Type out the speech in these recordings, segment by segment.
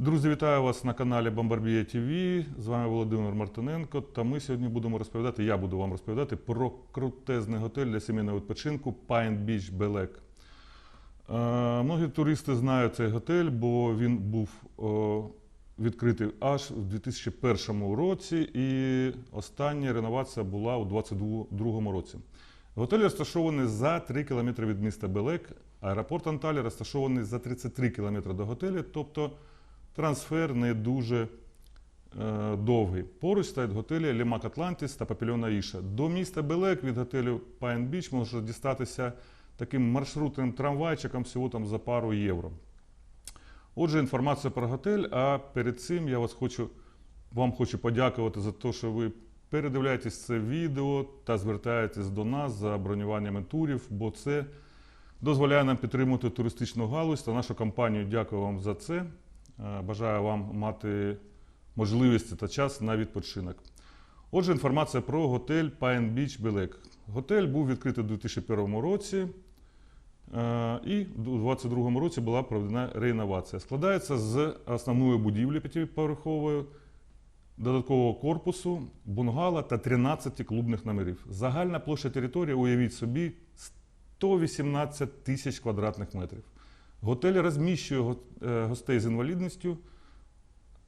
Друзі, вітаю вас на каналі Бомбарбія ТВ. З вами Володимир Мартиненко. Та ми сьогодні будемо розповідати. Я буду вам розповідати про крутезний готель для сімейного відпочинку Pine Beach Белек. Е, Многі туристи знають цей готель, бо він був о, відкритий аж у 2001 році, і остання реновація була у 2022 році. Готель розташований за 3 кілометри від міста Белек. Аеропорт Анталія розташований за 33 кілометри до готелю, тобто трансфер не дуже е, довгий. Поруч стоять готелі Лімак Атлантіс та Папільон Аїша. До міста Белек від готелю Pine Beach може дістатися таким маршрутним трамвайчиком всього там за пару євро. Отже, інформація про готель. А перед цим я вас хочу, вам хочу подякувати за те, що ви передивляєтесь це відео та звертаєтесь до нас за бронюваннями турів, бо це дозволяє нам підтримувати туристичну галузь та нашу компанію. Дякую вам за це. Е, Бажаю вам мати можливість та час на відпочинок. Отже, інформація про готель Pine Beach Белек. Готель був відкритий у 2001 році. е, І у 2022 році була проведена реінновація. Складається з основної будівлі п'ятиповерхової, додаткового корпусу, бунгала та 13 клубних номерів. Загальна площа території, уявіть собі, 118 тисяч квадратних метрів. Готель розміщує е, гостей з інвалідністю,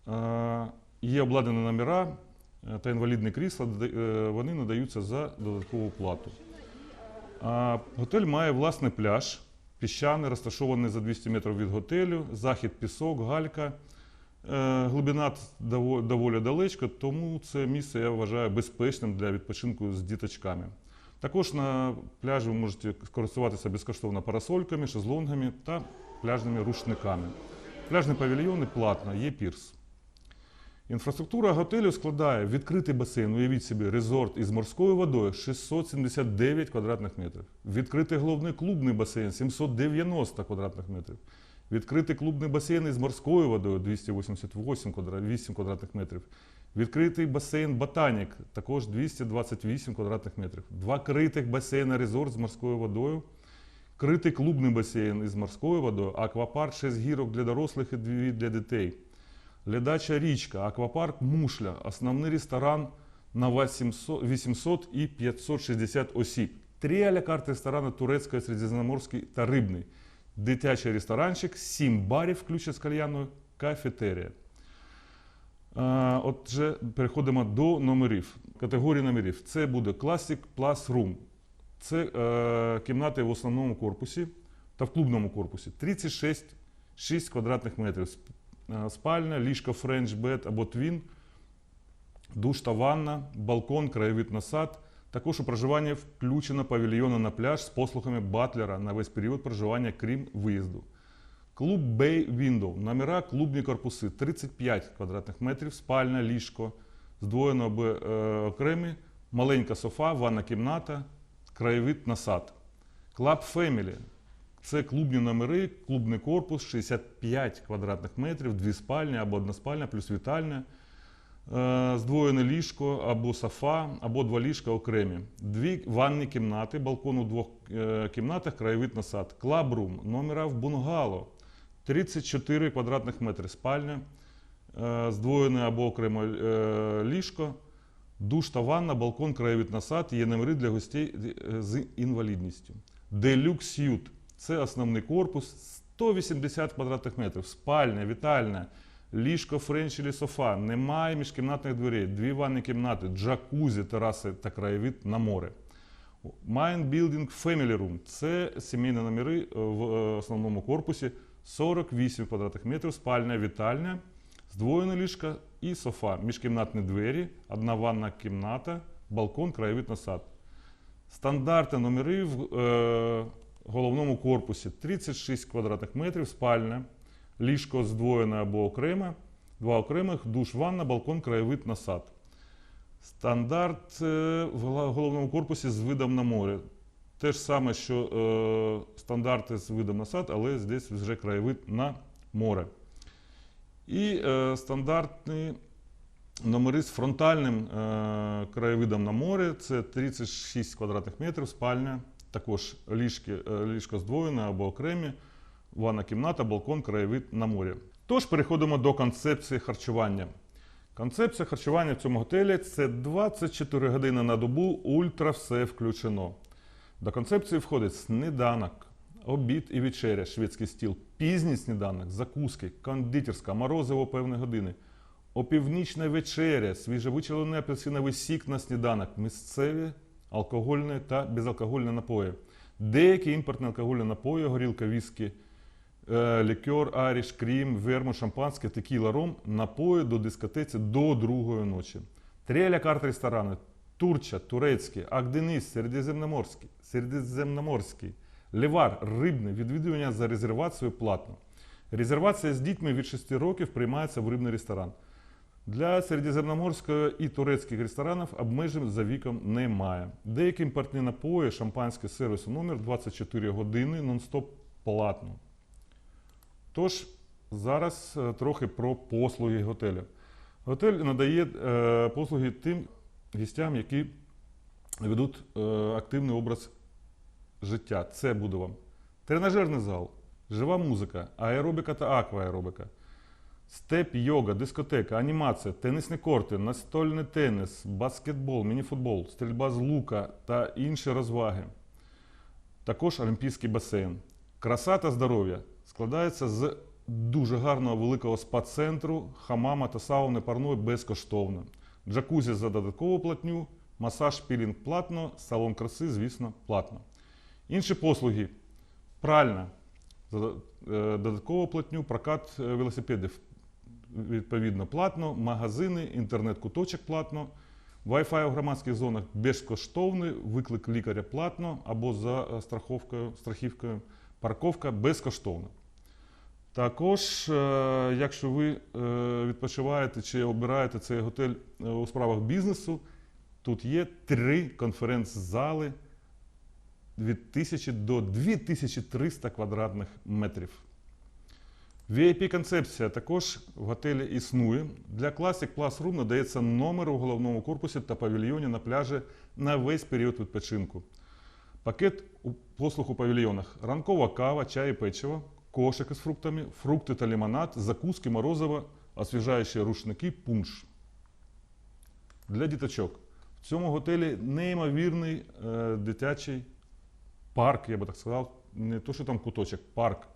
е, є обладнані номера е, та інвалідні крісла, вони надаються за додаткову плату. Готель має власний пляж, піщаний, розташований за 200 метрів від готелю, захід пісок, галька. Глибина доволі далечко, тому це місце я вважаю безпечним для відпочинку з діточками. Також на пляжі ви можете користуватися безкоштовно парасольками, шезлонгами та пляжними рушниками. Пляжні павільйони платно, є пірс. Інфраструктура готелю складає відкритий басейн, уявіть собі, резорт із морською водою 679 квадратних метрів. Відкритий головний клубний басейн 790 квадратних метрів. Відкритий клубний басейн із морською водою 288 квадратних метрів. Відкритий басейн Ботанік також 228 квадратних метрів. Два критих басейна резорт з морською водою. Критий клубний басейн із морською водою, аквапарк 6 гірок для дорослих і 2 для дітей. Ледача річка, аквапарк Мушля, основний ресторан на 800, 800 і 560 осіб. Три а-ля карт ресторани турецький, середземноморський та рибний. Дитячий ресторанчик, 7 барів, включно з кальяною, кафетерія. Отже, переходимо до номерів. Категорії номерів. Це буде Classic Plus Room. Це е, кімнати в основному корпусі та в клубному корпусі. 36 6 квадратних метрів. Е, Спальня, ліжко French Bed або Twin, душ та ванна, балкон, краєвид на сад. Також у проживання включено павільйони на пляж з послугами батлера на весь період проживання, крім виїзду. Клуб Bay Window. Номера клубні корпуси 35 квадратних метрів, спальня, ліжко, здвоєно або е, окремі, маленька софа, ванна кімната, краєвид на сад. Club Family. Це клубні номери, клубний корпус, 65 квадратних метрів, дві спальні або одна спальня плюс вітальня, е, здвоєне ліжко або софа, або два ліжка окремі. Дві ванні кімнати, балкон у двох е, кімнатах, краєвид на сад. Клабрум, номера в бунгало, 34 квадратних метри, спальня, е, здвоєне або окреме е, ліжко, душ та ванна, балкон, краєвид на сад, є номери для гостей е, з інвалідністю. Делюкс Ют – це основний корпус, 180 квадратних метрів, спальня, вітальня, ліжко, френч чи софа, немає міжкімнатних дверей, дві ванні кімнати, джакузі, тераси та краєвид на море. Mind Building Family Room – це сімейні номери в основному корпусі, 48 квадратних метрів, спальня, вітальня, здвоєне ліжко і софа, міжкімнатні двері, одна ванна кімната, балкон, краєвид на сад. Стандартні номери в е, головному корпусі 36 квадратних метрів, спальня, ліжко здвоєне або окреме, два окремих, душ, ванна, балкон, краєвид на сад. Стандарт е, в головному корпусі з видом на море. Те ж саме, що е, стандарти з видом на сад, але здесь вже краєвид на море. І е, стандартні номери з фронтальним е, краєвидом на море це 36 квадратних метрів, спальня, також ліжки, е, ліжко здвоєне або окремі, ванна кімната, балкон, краєвид на море. Тож переходимо до концепції харчування. Концепція харчування в цьому готелі це 24 години на добу, ультра все включено. До концепції входить сніданок, обід і вечеря, шведський стіл, пізній сніданок, закуски, кондитерська, морозиво певної години, опівнічна вечеря, свіжовичалений апельсиновий сік на сніданок, місцеві алкогольні та безалкогольні напої. Деякі імпортні алкогольні напої, горілка віскі, е, лікер, аріш, крім, верму, шампанське, текіла, ром, напої до дискотеці до другої ночі. Три карт ресторани. Турча, турецький, Агденис, Середземноморський, Середземноморський, Левар, рибне, відвідування за резервацією платно. Резервація з дітьми від 6 років приймається в рибний ресторан. Для середземноморського і турецьких ресторанів обмежень за віком немає. Деякі імпортні напої, шампанське сервіс у номер 24 години нон-стоп платно. Тож, зараз е, трохи про послуги готелю. Готель надає е, послуги тим гостям, які ведуть е, активний образ життя. Це буде вам тренажерний зал, жива музика, аеробіка та акваеробіка, степ, йога, дискотека, анімація, тенісні корти, настольний теніс, баскетбол, мініфутбол, стрільба з лука та інші розваги. Також олімпійський басейн. Краса та здоров'я складається з дуже гарного великого спа-центру, хамама та сауни парної безкоштовно. Джакузі за додаткову платню, масаж пілінг платно, салон краси, звісно, платно. Інші послуги пральна за е, додаткову платню, прокат е, велосипедів відповідно платно, магазини, інтернет-куточок платно, Wi-Fi у громадських зонах безкоштовний, виклик лікаря платно або за е, страховкою, страхівкою, парковка безкоштовна. Також, е, якщо ви е, відпочиваєте чи обираєте цей готель е, у справах бізнесу, тут є три конференц-зали від 1000 до 2300 квадратних метрів. VIP-концепція також в готелі існує. Для Classic Plus Room надається номер у головному корпусі та павільйоні на пляжі на весь період відпочинку. Пакет послуг у павільйонах: ранкова кава, чай і печиво, кошик із фруктами, фрукти та лимонад, закуски, морозиво, освіжаючі рушники, пунш. Для діточок. В цьому готелі неймовірний е, дитячий парк, я би так сказав, не то, що там куточок, парк.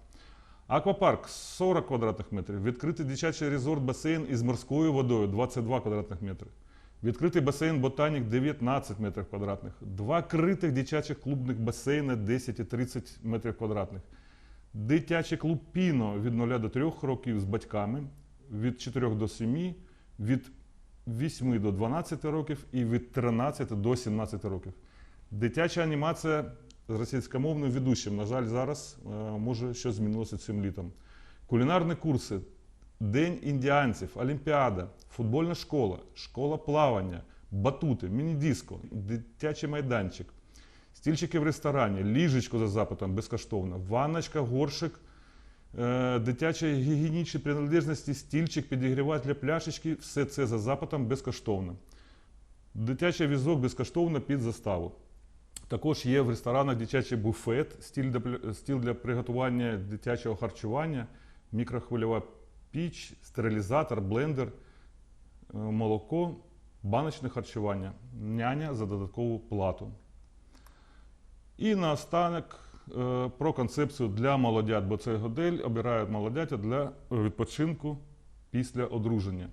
Аквапарк 40 квадратних метрів, відкритий дитячий резорт басейн із морською водою 22 квадратних метри. Відкритий басейн Ботанік 19 метрів квадратних, два критих дитячих клубних басейни 10 і 30 метрів квадратних. Дитячий клуб Піно від 0 до 3 років з батьками, від 4 до 7, від 8 до 12 років і від 13 до 17 років. Дитяча анімація з російськомовним ведучим. На жаль, зараз е, може щось змінилося цим літом. Кулінарні курси, День індіанців, Олімпіада, футбольна школа, школа плавання, батути, міні-диско, дитячий майданчик, стільчики в ресторані, ліжечко за запитом безкоштовно, ванночка, горшик, е, дитячі гігієнічні приналежності, стільчик, підігріватель, пляшечки, все це за запитом безкоштовно. Дитячий візок безкоштовно під заставу. Також є в ресторанах дитячий буфет, для, стіл для приготування дитячого харчування, мікрохвильова піч, стерилізатор, блендер, е, молоко, баночне харчування, няня за додаткову плату. І наостанок е, про концепцію для молодят, бо цей готель обирають молодятя для відпочинку після одруження.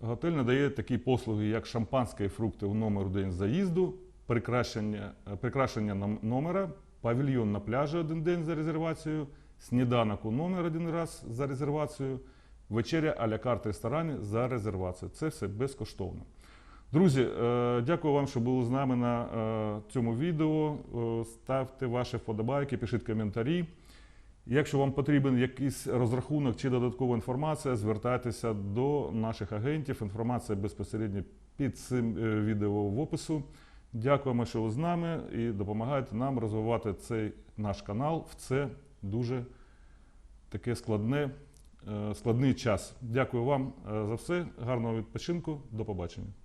Готель надає такі послуги, як шампанське і фрукти у номер день заїзду, прикрашення, е, прикрашення номера, павільйон на пляжі один день за резервацією, сніданок у номер один раз за резервацією, вечеря а-ля карт ресторані за резервацією. Це все безкоштовно. Друзі, е, дякую вам, що були з нами на е, цьому відео. Е, Ставте ваші вподобайки, пишіть коментарі. Якщо вам потрібен якийсь розрахунок чи додаткова інформація, звертайтеся до наших агентів. Інформація безпосередньо під цим відео в опису. Дякуємо, що ви з нами і допомагаєте нам розвивати цей наш канал в це дуже таке складне, складний час. Дякую вам за все. Гарного відпочинку. До побачення.